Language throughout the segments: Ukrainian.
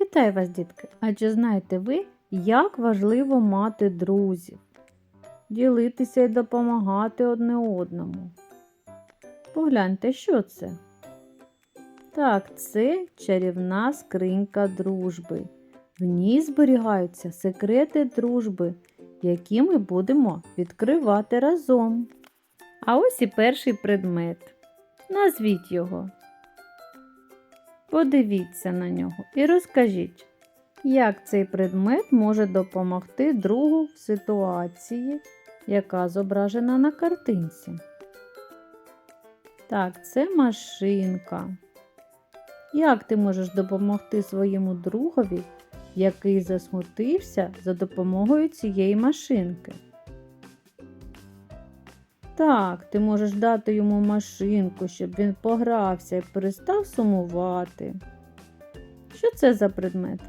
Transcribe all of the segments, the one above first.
Вітаю вас, дітки! А чи знаєте ви, як важливо мати друзів, ділитися і допомагати одне одному? Погляньте, що це? Так, це чарівна скринька дружби. В ній зберігаються секрети дружби, які ми будемо відкривати разом. А ось і перший предмет. Назвіть його. Подивіться на нього і розкажіть, як цей предмет може допомогти другу в ситуації, яка зображена на картинці. Так, це машинка. Як ти можеш допомогти своєму другові, який засмутився за допомогою цієї машинки? Так, ти можеш дати йому машинку, щоб він погрався і перестав сумувати. Що це за предмет?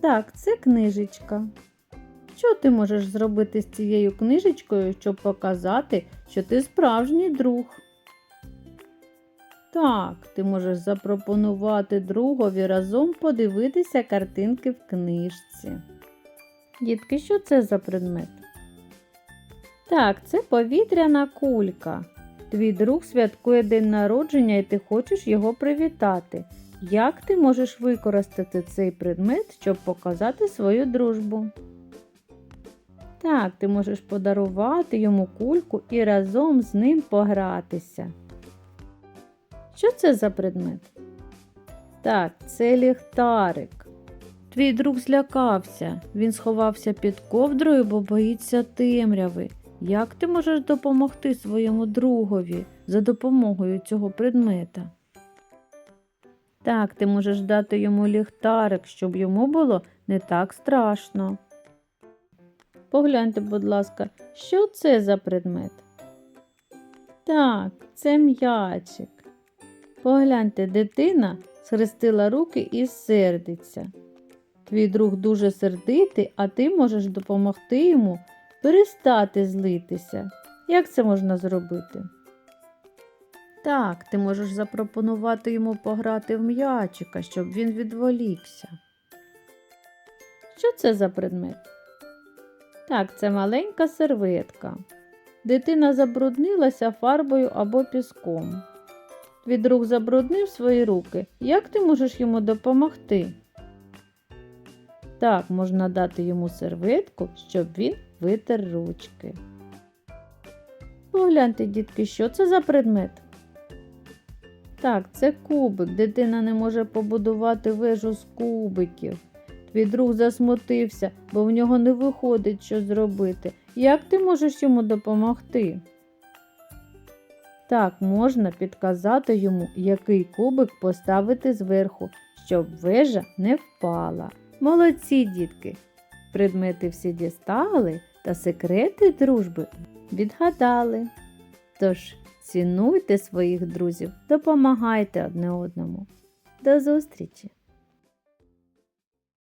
Так, це книжечка. Що ти можеш зробити з цією книжечкою, щоб показати, що ти справжній друг? Так, ти можеш запропонувати другові разом подивитися картинки в книжці. Дітки, що це за предмет? Так, це повітряна кулька. Твій друг святкує день народження і ти хочеш його привітати. Як ти можеш використати цей предмет, щоб показати свою дружбу? Так, ти можеш подарувати йому кульку і разом з ним погратися. Що це за предмет? Так, це ліхтарик. Твій друг злякався. Він сховався під ковдрою, бо боїться темряви. Як ти можеш допомогти своєму другові за допомогою цього предмета? Так, ти можеш дати йому ліхтарик, щоб йому було не так страшно. Погляньте, будь ласка, що це за предмет? Так, це м'ячик. Погляньте, дитина схрестила руки і сердиться. Твій друг дуже сердитий, а ти можеш допомогти йому перестати злитися. Як це можна зробити? Так, ти можеш запропонувати йому пограти в м'ячика, щоб він відволікся. Що це за предмет? Так, це маленька серветка. Дитина забруднилася фарбою або піском. Твій друг забруднив свої руки. Як ти можеш йому допомогти? Так, можна дати йому серветку, щоб він витер ручки. Погляньте, дітки, що це за предмет? Так, це кубик. Дитина не може побудувати вежу з кубиків. Твій друг засмутився, бо в нього не виходить що зробити. Як ти можеш йому допомогти? Так, можна підказати йому, який кубик поставити зверху, щоб вежа не впала. Молодці, дітки! Предмети всі дістали та секрети дружби відгадали. Тож цінуйте своїх друзів, допомагайте одне одному. До зустрічі!